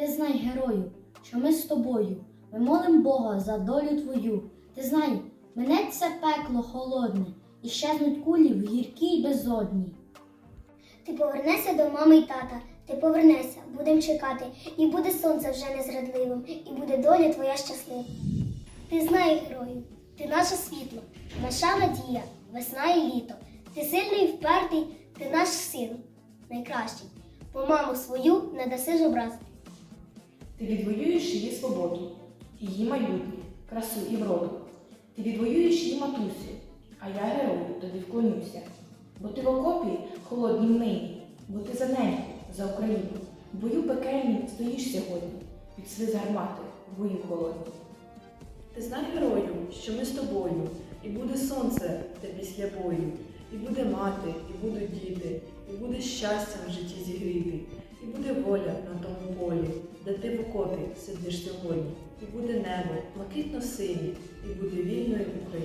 Ти знай, герою, що ми з тобою. Ми молим Бога за долю твою. Ти знай, минеться пекло холодне, і щезнуть кулі в гіркій безодні. Ти повернешся до мами й тата. Ти повернешся, будем чекати, і буде сонце вже незрадливим, і буде доля твоя щаслива. Ти знай, герою, ти наше світло, наша надія, весна і літо. Ти сильний і впертий, ти наш син, найкращий. Бо маму свою не даси жобразити. Ти відвоюєш її свободу, її майбутнє, красу і вроду. Ти відвоюєш її матусю, а я герою тобі вклонюся. Бо ти в окопі холоднім нині, бо ти за неньку, за Україну. В бою пекельні стоїш сьогодні, під слиз гармати, в бою холодні. Ти знай герою, що ми з тобою, і буде сонце те після бою, і буде мати, і будуть діти, і буде щастя в житті зігріти, і буде воля де ти в окопі сидиш сьогодні, і буде небо блакитно синє, і буде вільною Україна.